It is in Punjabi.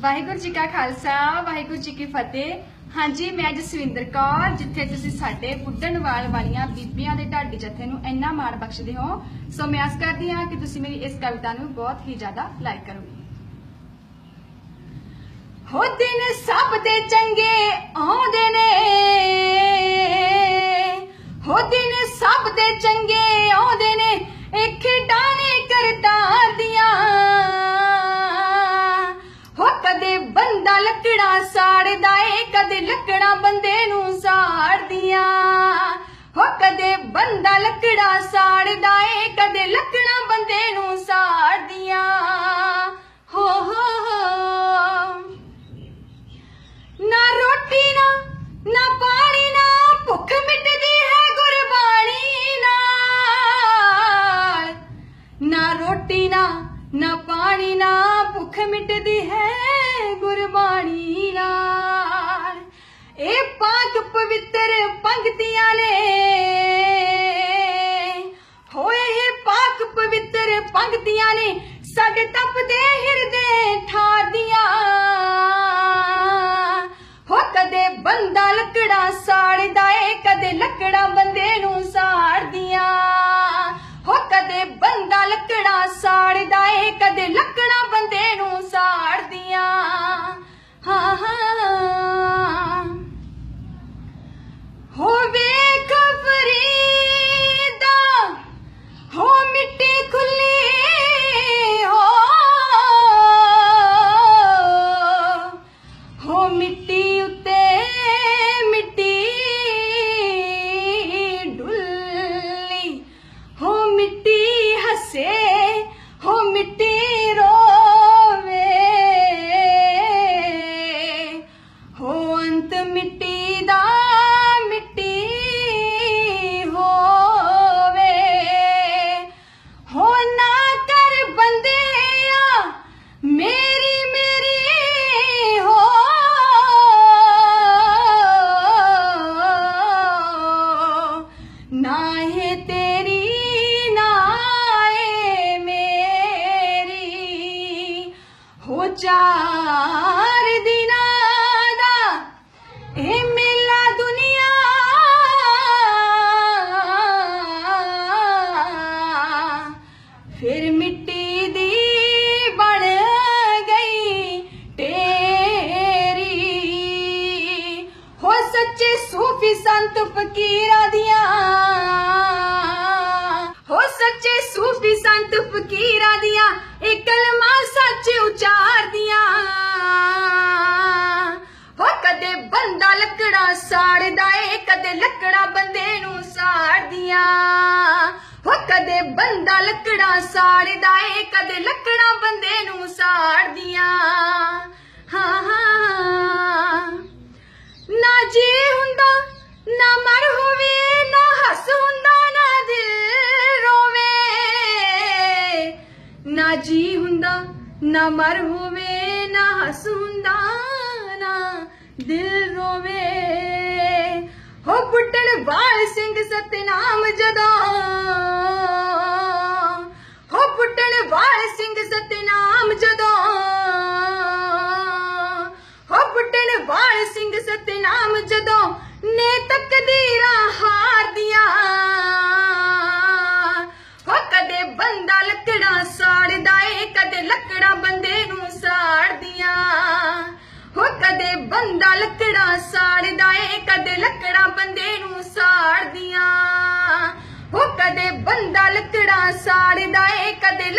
ਵਾਹਿਗੁਰੂ ਜੀ ਕਾ ਖਾਲਸਾ, ਵਾਹਿਗੁਰੂ ਜੀ ਕੀ ਫਤਿਹ। ਹਾਂਜੀ, ਮੈਂ ਜਸਵਿੰਦਰ ਕੌਰ, ਜਿੱਥੇ ਤੁਸੀਂ ਸਾਡੇ ਬੁੱਢਣਵਾਲ ਵਾਲੀਆਂ ਬੀਬੀਆਂ ਦੇ ਢਾਡੀ ਜਥੇ ਨੂੰ ਇੰਨਾ ਮਾਣ ਬਖਸ਼ਦੇ ਹੋ। ਸੋ ਮੈਂ ਆਸ ਕਰਦੀ ਹਾਂ ਕਿ ਤੁਸੀਂ ਮੇਰੀ ਇਸ ਕਵਿਤਾ ਨੂੰ ਬਹੁਤ ਹੀ ਜ਼ਿਆਦਾ ਲਾਈਕ ਕਰੋਗੇ। ਹੋ ਦਿਨ ਸਭ ਦੇ ਚੰਗੇ ਆਉਂਦੇ ਨੇ। ਹੋ ਦਿਨ ਸਭ ਦੇ ਚੰਗੇ ਆਉਂਦੇ ਨੇ। ਇਹ ਖੇਡਾਂ ਨੇ ਲੱਕੜਾਂ ਸਾੜਦਾ ਏ, ਕਦੇ ਲੱਕੜਾਂ ਬੰਦੇ ਨੂੰ ਸਾੜਦੀਆਂ। ਹੋ, ਕਦੇ ਬੰਦਾ ਲੱਕੜਾਂ ਸਾੜਦਾ ਏ, ਕਦੇ ਲੱਕੜਾਂ ਬੰਦੇ ਨੂੰ ਸਾੜਦੀਆਂ। ਹੋ ਹੋ ਨਾ ਰੋਟੀ ਨਾ ਨਾ ਪਾਣੀ ਨਾ, ਭੁੱਖ ਮਿਟਦੀ ਹੈ ਗੁਰਬਾਣੀ ਨਾਲ। ਨਾ ਰੋਟੀ ਨਾ ਨਾ ਪਾਣੀ ਨਾ, ਭੁੱਖ ਮਿਟਦੀ ਹੈ ਗੁਰਬਾਣੀ ਨਾਲ। ਇਹ ਪਾਕ ਪਵਿੱਤਰ ਪੰਕਤੀਆਂ ਨੇ। ਹੋਏ ਇਹ ਪਾਕ ਪਵਿੱਤਰ ਪੰਕਤੀਆਂ ਨੇ ਸਾਡੇ ਤਪਦੇ ਹਿਰਦੇ ਠਾਰਦੀਆਂ ਹੋ ਕਦੇ ਬੰਦਾ ਲੱਕੜਾ ਸਾੜਦਾ ਏ, ਕਦੇ ਲੱਕੜਾ ਬੰਦੇ ਨੂੰ ਸਾੜਦੀਆਂ। ਹੋ ਕਦੇ ਬੰਦਾ ਲੱਕੜਾ ਸਾੜਦਾ ਏ, ਕਦੇ ਲੱਕੜਾ ਫਿਰ ਮਿੱਟੀ ਦੀ ਬਣ ਗਈ ਤੇਰੀ। ਹੋ ਸੱਚੇ ਸੂਫੀ ਸੰਤ ਫਕੀਰਾਂ ਦੀਆਂ। ਹੋ ਸੱਚੇ ਸੂਫੀ ਸੰਤ ਫਕੀਰਾਂ ਦੀਆਂ, ਇਹ ਕਲਮਾ ਸੱਚ ਉਚਾਰਦੀਆਂ। ਹੋ ਕਦੇ ਬੰਦਾ ਲੱਕੜਾ ਸਾੜਦਾ ਏ, ਕਦੇ ਲੱਕੜਾ ਬੰਦੇ ਨੂੰ ਸਾੜਦੀਆਂ। ਬੰਦਾ ਲੱਕੜਾਂ ਸਾੜਦਾ ਏ, ਕਦੇ ਲੱਕੜਾਂ ਬੰਦੇ ਨੂੰ ਸਾੜਦੀਆਂ। ਹਾਂ ਹਾਂ। ਨਾ ਜੀ ਹੁੰਦਾ, ਨਾ ਮਰ ਹੋਵੇ, ਨਾ ਹੱਸ ਹੁੰਦਾ, ਨਾ ਦਿਲ ਰੋਵੇ। ਨਾ ਜੀ ਹੁੰਦਾ, ਨਾ ਮਰ ਹੋਵੇ, ਨਾ ਹੱਸ ਹੁੰਦਾ, ਨਾ ਦਿਲ ਰੋਵੇ। ਹੋ ਬੁੱਟਣ ਵਾਲ ਸਿੰਘ ਸਤਨਾਮ ਜਦੋਂ ਵਾਲ ਸਿੰਘ ਸਤਨਾਮ ਜਦੋਂ ਹੋ ਬੁੱਟਣ ਵਾਲ ਸਿੰਘ ਸਤਨਾਮ ਜਦੋਂ ਨੇ ਤਕਦੀਰਾਂ ਹਾਰਦੀਆਂ। ਹੋ ਕਦੇ ਬੰਦਾ ਲੱਕੜਾ ਸਾੜਦਾ ਏ, ਕਦੇ ਲੱਕੜਾ ਬੰਦੇ ਨੂੰ ਸਾੜਦੀਆਂ। ਹੋ ਕਦੇ ਬੰਦਾ ਲੱਕੜਾਂ ਸਾੜਦਾ ਏ, ਕਦੇ ਲੱਕੜਾਂ ਬੰਦੇ ਨੂੰ ਸਾੜਦੀਆਂ। ਹੋ ਕਦੇ ਬੰਦਾ ਲੱਕੜਾਂ ਸਾੜਦਾ ਏ, ਕਦੇ